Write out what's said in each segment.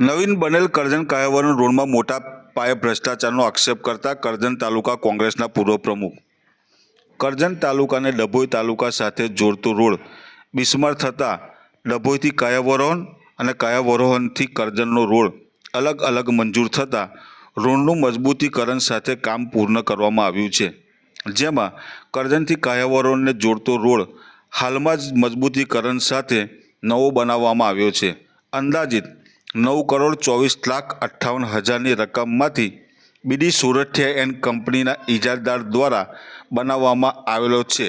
નવીન બનેલ કરજણ કાયાવરણ રોડમાં મોટા પાયે ભ્રષ્ટાચારનો આક્ષેપ કરતા કરજણ તાલુકા કોંગ્રેસના પૂર્વ પ્રમુખ. કરજણ તાલુકાને ડભોઈ તાલુકા સાથે જોડતો રોડ બિસ્માર થતાં ડભોઈથી કાયાવરોહન અને કાયાવરોહનથી કરજણનો રોડ અલગ અલગ મંજૂર થતાં રોડનું મજબૂતીકરણ સાથે કામ પૂર્ણ કરવામાં આવ્યું છે. જેમાં કરજણથી કાયાવરોહનને જોડતો રોડ હાલમાં જ મજબૂતીકરણ સાથે નવો બનાવવામાં આવ્યો છે. અંદાજિત નવ કરોડ ચોવીસ લાખ અઠ્ઠાવન હજારની રકમમાંથી બીડી સુરઠિયા એન્ડ કંપનીના ઇજારદાર દ્વારા બનાવવામાં આવેલો છે,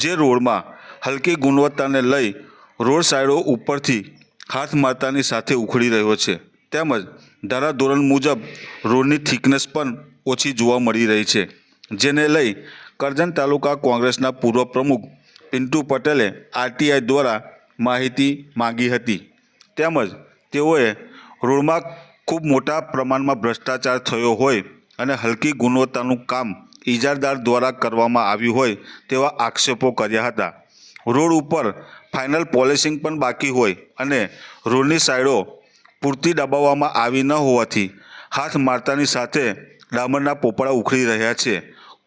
જે રોડમાં હલકી ગુણવત્તાને લઈ રોડ સાઈડો ઉપરથી હાથ મારતાની સાથે ઉખડી રહ્યો છે. તેમજ ધારાધોરણ મુજબ રોડની થિકનેસ પણ ઓછી જોવા મળી રહી છે, જેને લઈ કરજણ તાલુકા કોંગ્રેસના પૂર્વ પ્રમુખ પિન્ટુ પટેલે આરટીઆઈ દ્વારા માહિતી માંગી હતી. તેમજ તેઓએ રોડમાં ખૂબ મોટા પ્રમાણમાં ભ્રષ્ટાચાર થયો હોય અને હલકી ગુણવત્તાનું કામ ઇજારદાર દ્વારા કરવામાં આવ્યું હોય તેવા આક્ષેપો કર્યા હતા. રોડ ઉપર ફાઇનલ પોલિશિંગ પણ બાકી હોય અને રોડની સાઈડો પૂરતી દબાવવામાં આવી ન હોવાથી હાથ મારતાની સાથે ડામરના પોપડા ઉખડી રહ્યા છે.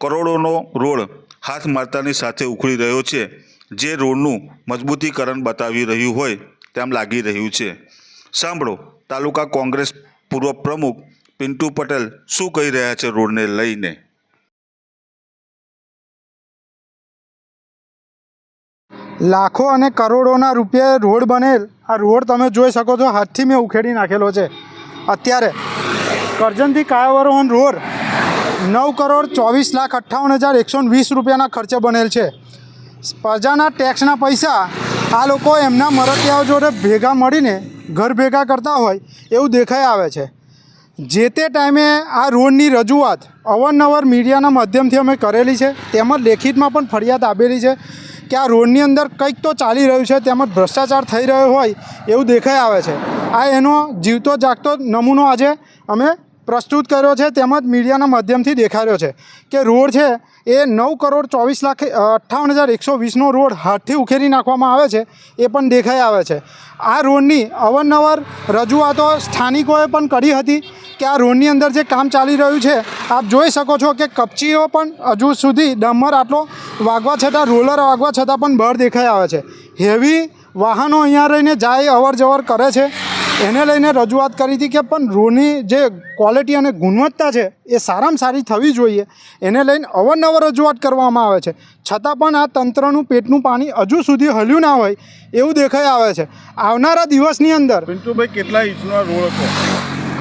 કરોડોનો રોડ હાથ મારતાની સાથે ઉખડી રહ્યો છે. જે રોડનું મજબૂતીકરણ બતાવી રહ્યું હોય તેમ લાગી રહ્યું છે. સાંભળો, તાલુકા કોંગ્રેસ પૂર્વ પ્રમુખ પિન્ટુ પટેલ શું કહી રહ્યા છે રોડને લઈને? લાખો અને કરોડોના રૂપિયા રોડ બનેલ. આ રોડ તમે જોઈ શકો છો, હાથથી મેં ઉખેડી નાખેલો છે. અત્યારે કરજણથી કાયાવરોહન રોડ નવ કરોડ ચોવીસ લાખ અઠ્ઠાવન હજાર એકસો વીસ રૂપિયાના ખર્ચે બનેલ છે. પ્રજાના ટેક્સના પૈસા આ લોકો એમના મરતિયાઓ જોડે ભેગા મળીને ઘર ભેગા કરતા હોય એવું દેખાઈ આવે છે. જે તે ટાઈમે આ રોડની રજૂઆત અવારનવાર મીડિયાના માધ્યમથી અમે કરેલી છે, તેમજ લેખિતમાં પણ ફરિયાદ આપેલી છે કે આ રોડની અંદર કંઈક તો ચાલી રહ્યું છે, તેમજ ભ્રષ્ટાચાર થઈ રહ્યો હોય એવું દેખાઈ આવે છે. આ એનો જીવતો જાગતો નમૂનો આજે અમે પ્રસ્તુત કર્યો છે, તેમજ મીડિયાના માધ્યમથી દેખાડ્યો છે કે રોડ છે, એ નવ કરોડ ચોવીસ લાખ અઠ્ઠાવન હજાર એકસો વીસનો રોડ હાથથી ઉખેરી નાખવામાં આવે છે, એ પણ દેખાઈ આવે છે. આ રોડની અવારનવાર રજૂઆતો સ્થાનિકોએ પણ કરી હતી કે આ રોડની અંદર જે કામ ચાલી રહ્યું છે, આપ જોઈ શકો છો કે કપચીઓ પણ હજુ સુધી ડમર આટલો વાગવા છતાં, રોલર વાગવા છતાં પણ બહાર દેખાઈ આવે છે. હેવી વાહનો અહીંયા રહીને જાય અવર જવર કરે છે. એને લઈને રજૂઆત કરી હતી કે પણ રોડની જે ક્વોલિટી અને ગુણવત્તા છે એ સારામાં સારી થવી જોઈએ. એને લઈને અવારનવાર રજૂઆત કરવામાં આવે છે. છતાં પણ આ તંત્રનું પેટનું પાણી હજુ સુધી હલ્યું ના હોય એવું દેખાઈ આવે છે. આવનારા દિવસની અંદર પિન્ટુભાઈ કેટલા ઇંચનો રોડ હતો?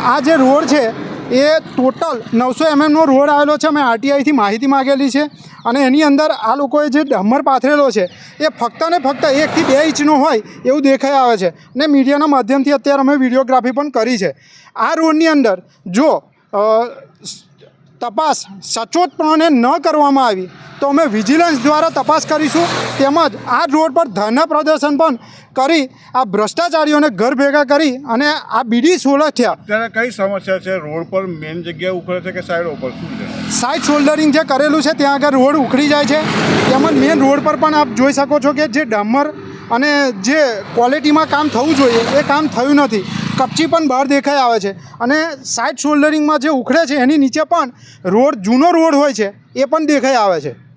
આ જે રોડ છે એ ટોટલ નવસો એમએમનો રોડ આવેલો છે. અમે આરટીઆઈથી માહિતી માગેલી છે અને એની અંદર આ લોકોએ જે ડમર પાથરેલો છે, એ ફક્ત ને ફક્ત એકથી બે ઇંચનો હોય એવું દેખાઈ આવે છે. અને મીડિયાના માધ્યમથી અત્યારે અમે વિડીયોગ્રાફી પણ કરી છે. આ રોડની અંદર જો તપાસ સચોટપણે ન કરવામાં આવી. તો અમે વિજિલન્સ દ્વારા તપાસ કરીશું. તેમજ આ રોડ પર ધરના પ્રદર્શન પણ કરી આ ભ્રષ્ટાચારીઓને ઘર ભેગા કરી અને આ બીડી સોલર થયા. ત્યારે કઈ સમસ્યા છે? રોડ પર મેઇન જગ્યાએ ઉખડે છે કે સાઈડ ઉપર શું છે? સાઈડ શોલ્ડરિંગ જે કરેલું છે ત્યાં આગળ રોડ ઉખડી જાય છે. તેમજ મેઇન રોડ પર પણ આપ જોઈ શકો છો કે જે ડામર અને જે ક્વોલિટીમાં કામ થવું જોઈએ એ કામ થયું નથી. કપચી પણ બહાર દેખાઈ આવે છે. અને સાઇડ શોલ્ડરિંગમાં જે ઉખડે છે, એની નીચે પણ રોડ, જૂનો રોડ હોય છે, એ પણ દેખાઈ આવે છે.